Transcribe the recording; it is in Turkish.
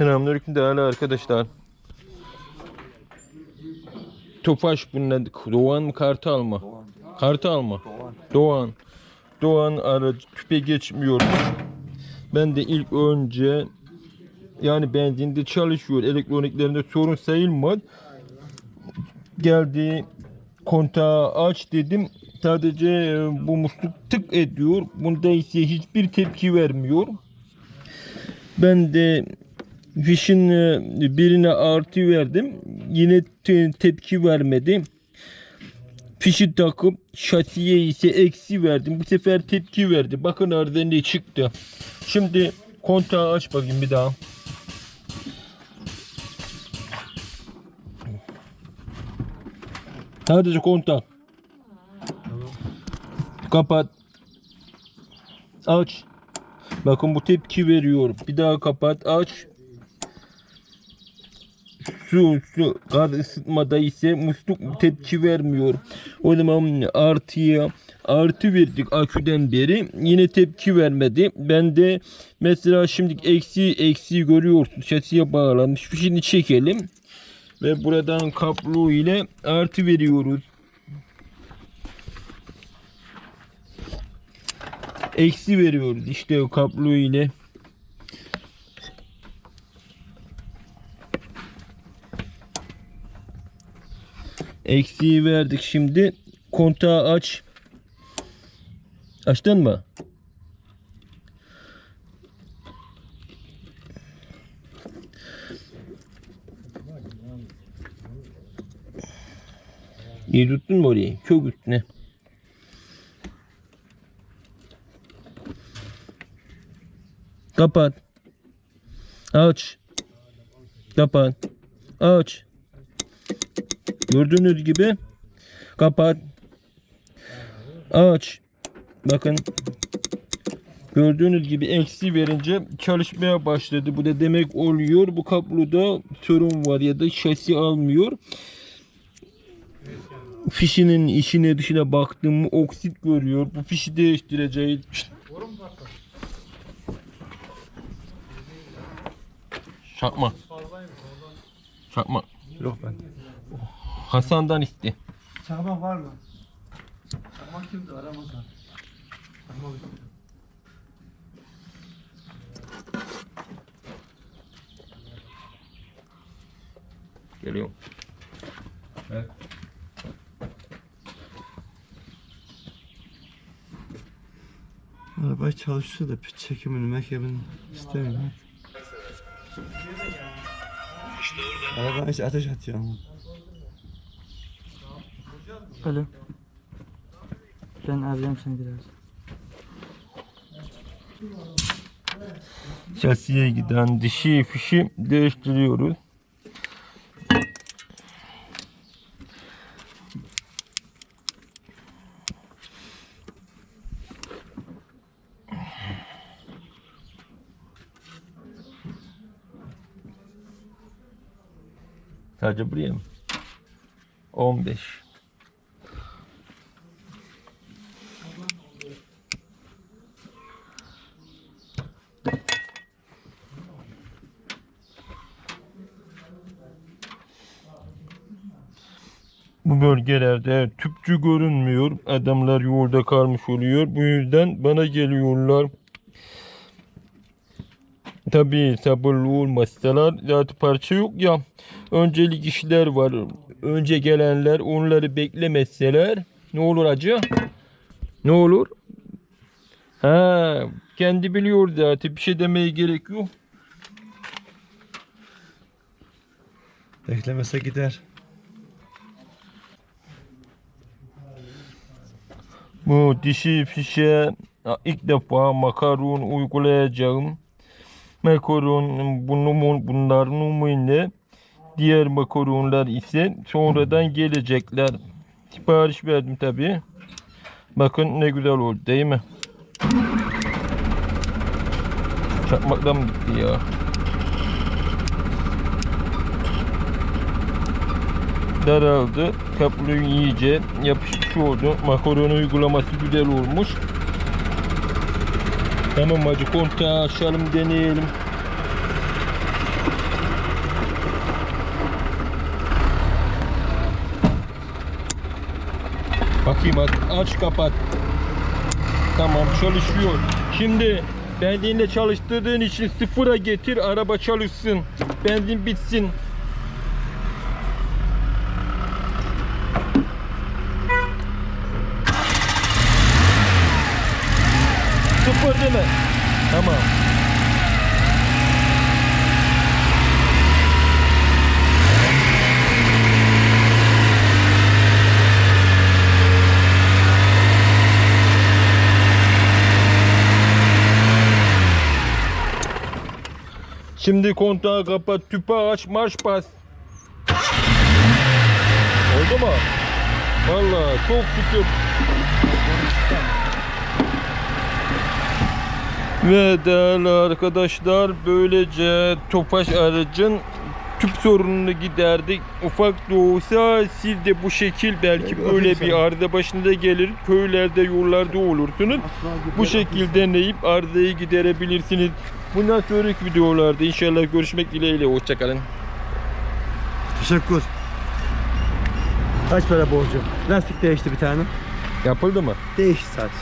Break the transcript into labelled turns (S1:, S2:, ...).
S1: Selamünaleyküm değerli arkadaşlar. Tofaş bunun adı. Doğan mı Kartal mı? Kartal mı? Doğan. Doğan aracı tüpe geçmiyormuş. Ben de ilk önce yani benzinde çalışıyor. Elektroniklerinde sorun sayılmaz. Geldi kontağı aç dedim. Sadece e, bu musluk tık ediyor. Bunda ise hiçbir tepki vermiyor. Ben de fişin e, birine artı verdim. Yine te- tepki vermedi. Fişi takıp şasiye ise eksi verdim. Bu sefer tepki verdi. Bakın arada ne çıktı. Şimdi kontağı aç bakayım bir daha. Sadece kontak. Kapat. Aç. Bakın bu tepki veriyor. Bir daha kapat aç. Su, su gaz ısıtmada ise musluk tepki vermiyor. O zaman artıya artı verdik aküden beri yine tepki vermedi. Ben de mesela şimdi eksi eksi görüyorsun şasiye bağlanmış. Fişini çekelim ve buradan kablo ile artı veriyoruz. Eksi veriyoruz işte o kablo ile. Eksiği verdik şimdi. Kontağı aç. Açtın mı? İyi tuttun mu orayı? Çok üstüne. Kapat. Aç. Kapat. Aç. Gördüğünüz gibi kapat. Aç. Bakın. Gördüğünüz gibi eksi verince çalışmaya başladı. Bu da demek oluyor. Bu kabloda sorun var ya da şasi almıyor. Fişinin içine dışına baktım oksit görüyor. Bu fişi değiştireceğiz. Çakma. Çakma.
S2: Yok ben.
S1: Hasan'dan iste.
S2: Çakmak var mı? Çakmak kimdi? Aramazlar. Çakmak istiyor.
S1: Geliyor.
S2: Evet. Araba çalışıyor da bir çekimini mekemini istemiyorum. Araba hiç ateş atıyor ama.
S3: Alo. Ben arayacağım seni biraz.
S1: Şasiye giden dişi fişi değiştiriyoruz. Sadece buraya mı? 15. Bu bölgelerde tüpçü görünmüyor. Adamlar yolda kalmış oluyor. Bu yüzden bana geliyorlar. Tabii sabırlı olmazsalar zaten parça yok ya. Öncelik işler var. Önce gelenler onları beklemezseler ne olur acı? Ne olur? Ha, kendi biliyor zaten bir şey demeye gerek yok.
S2: Beklemese gider.
S1: Bu dişi fişe ilk defa makaron uygulayacağım. Makaron bunu bunlar numune. Diğer makaronlar ise sonradan gelecekler. Sipariş verdim tabi. Bakın ne güzel oldu değil mi? Çakmaktan gitti ya? daraldı. Kapluğun iyice yapışmış oldu. Makaronu uygulaması güzel olmuş. Tamam hacı kontağı açalım deneyelim. Bakayım aç kapat. Tamam çalışıyor. Şimdi benzinle çalıştırdığın için sıfıra getir araba çalışsın. Benzin bitsin. Mi? Tamam. Şimdi kontağı kapat, tüpü aç, marş bas. Oldu mu? Vallahi çok şükür. Ve değerli arkadaşlar böylece Tofaş aracın tüp sorununu giderdik. Ufak da olsa siz de bu şekil belki böyle bir arıza başında gelir. Köylerde yollarda olursunuz. Bu şekilde deneyip arızayı giderebilirsiniz. Bundan sonraki videolarda inşallah görüşmek dileğiyle. Hoşçakalın.
S2: Teşekkür. Kaç para borcu? Lastik değişti bir tane.
S1: Yapıldı mı?
S2: Değişti sadece.